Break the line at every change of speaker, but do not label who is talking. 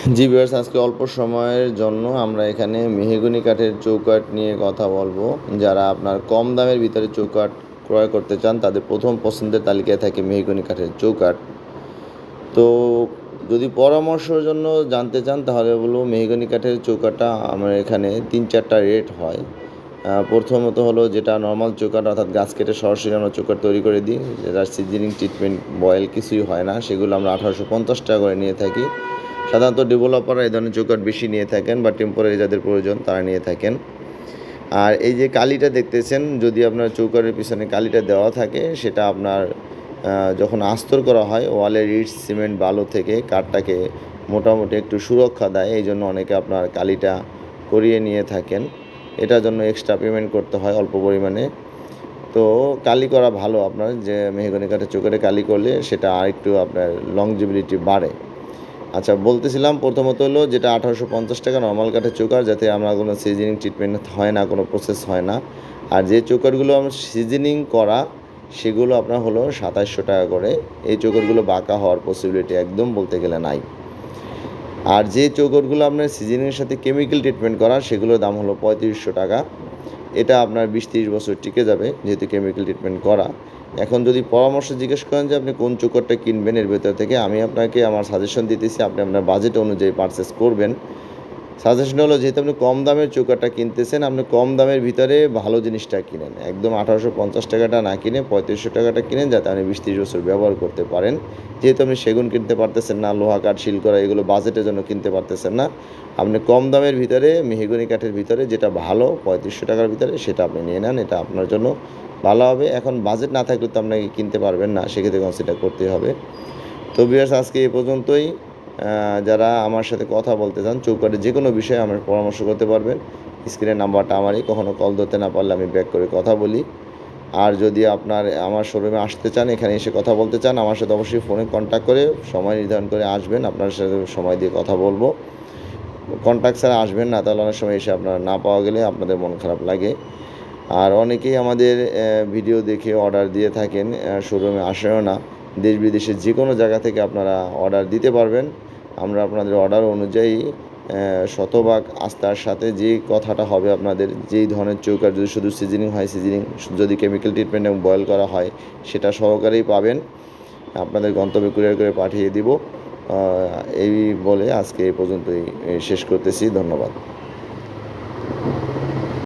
জি viewers, আজকে অল্প সময়ের জন্য আমরা এখানে মেহগনি কাঠের চৌকাঠ নিয়ে কথা বলব। যারা আপনার কম দামের ভিতরে চৌকাঠ ক্রয় করতে চান, তাদের প্রথম পছন্দের তালিকায় থাকে মেহগনি কাঠের চৌকাঠ। তো যদি পরামর্শের জন্য জানতে চান, তাহলে বলব মেহগনি কাঠের চৌকাঠটা আমার এখানে তিন চারটা রেট হয়। প্রথমত হলো যেটা নর্মাল চৌকাঠ, অর্থাৎ গাছ কেটে সরাসরি আমরা চৌকাঠ তৈরি করে দিই। যেটা সিজনিং ট্রিটমেন্ট বয়েল কিছুই হয় না, সেগুলো আমরা আঠারোশো পঞ্চাশ টাকা করে নিয়ে থাকি। সাধারণত ডেভেলপাররা এই ধরনের চৌকাঠ বেশি নিয়ে থাকেন বা টেম্পোরারি যাদের প্রয়োজন তারা নিয়ে থাকেন। আর এই যে কালিটা দেখতেছেন, যদি আপনার চৌকাঠের পিছনে কালিটা দেওয়া থাকে, সেটা আপনার যখন আস্তর করা হয় ওয়ালের ইট সিমেন্ট বালু থেকে কাঠটাকে মোটামুটি একটু সুরক্ষা দেয়, এই জন্য অনেকে আপনার কালিটা করিয়ে নিয়ে থাকেন। এটার জন্য এক্সট্রা পেমেন্ট করতে হয় অল্প পরিমাণে। তো কালি করা ভালো আপনার, যে মেহগনি কাঠের চৌকাঠে কালি করলে সেটা আরেকটু আপনার লংজিবিলিটি বাড়ে। আচ্ছা বলতেছিলাম প্রথমত হলো যেটা আঠারোশো পঞ্চাশ টাকা নর্মাল কাঠের চৌকার, যাতে আমরা কোনো সিজনিং ট্রিটমেন্ট হয় না, কোনো প্রসেস হয় না। আর যে চৌকারগুলো আমরা সিজনিং করা, সেগুলো আপনার হলো সাতাশশো টাকা করে। এই চৌকারগুলো বাঁকা হওয়ার পসিবিলিটি একদম বলতে গেলে নাই। আর যে চৌকটগুলো আপনার সিজনের সাথে কেমিক্যাল ট্রিটমেন্ট করা, সেগুলোর দাম হলো পঁয়ত্রিশশো টাকা। এটা আপনার বিশ তিরিশ বছর টিকে যাবে যেহেতু কেমিক্যাল ট্রিটমেন্ট করা। এখন যদি পরামর্শ জিজ্ঞেস করেন যে আপনি কোন চৌকটটা কিনবেন এর ভেতর থেকে, আমি আপনাকে আমার সাজেশন দিতেছি, আপনি আপনার বাজেট অনুযায়ী পারচেস করবেন। সাজেশন হলো, যেহেতু আপনি কম দামের চৌকাটা কিনতেছেন, আপনি কম দামের ভিতরে ভালো জিনিসটা কিনেন। একদম আঠারোশো পঞ্চাশ টাকাটা না কিনে পঁয়ত্রিশশো টাকাটা কিনেন, যাতে আপনি বিশ তিরিশ বছর ব্যবহার করতে পারেন। যেহেতু আপনি সেগুন কিনতে পারতেছেন না, লোহা কাঠ শিল করা এগুলো বাজেটের জন্য কিনতে পারতেছেন না, আপনি কম দামের ভিতরে, মেহগনি কাঠের ভিতরে যেটা ভালো, পঁয়ত্রিশশো টাকার ভিতরে সেটা আপনি নিয়ে নেন, এটা আপনার জন্য ভালো হবে। এখন বাজেট না থাকলে তো আপনাকে কিনতে পারবেন না, সেক্ষেত্রে কনসিডার করতে হবে। তো বিয়ার্স আজকে এ পর্যন্তই। যারা আমার সাথে কথা বলতে চান চৌকাটে যে কোনো বিষয়ে আমার পরামর্শ করতে পারবেন। স্ক্রিনের নাম্বারটা আমারই, কখনো কল ধরতে না পারলে আমি ব্যাক করে কথা বলি। আর যদি আপনার, আমার শোরুমে আসতে চান, এখানে এসে কথা বলতে চান, আমার সাথে অবশ্যই ফোনে কন্ট্যাক্ট করে, সময় নির্ধারণ করে আসবেন। আপনার সাথে সময় দিয়ে কথা বলব। কন্ট্যাক্ট ছাড়া আসবেন না, তাহলে অনেক সময় এসে আপনার না পাওয়া গেলে আপনাদের মন খারাপ লাগে। আর অনেকেই আমাদের ভিডিও দেখে অর্ডার দিয়ে থাকেন শোরুমে আসেও না। দেশ বিদেশের যে কোনো জায়গা থেকে আপনারা অর্ডার দিতে পারবেন। আমরা আপনাদের অর্ডার অনুযায়ী শতভাগ আস্থার সাথে যে কথাটা হবে আপনাদের, যেই ধরনের চৌকার যদি শুধু সিজনিং হয় সিজনিং যদি কেমিক্যাল ট্রিটমেন্ট এবং বয়েল করা হয়, সেটা সহকারেই পাবেন। আপনাদের গন্তব্যে কুরিয়ার করে পাঠিয়ে দিব। এই বলে আজকে এই পর্যন্তই শেষ করতেছি। ধন্যবাদ।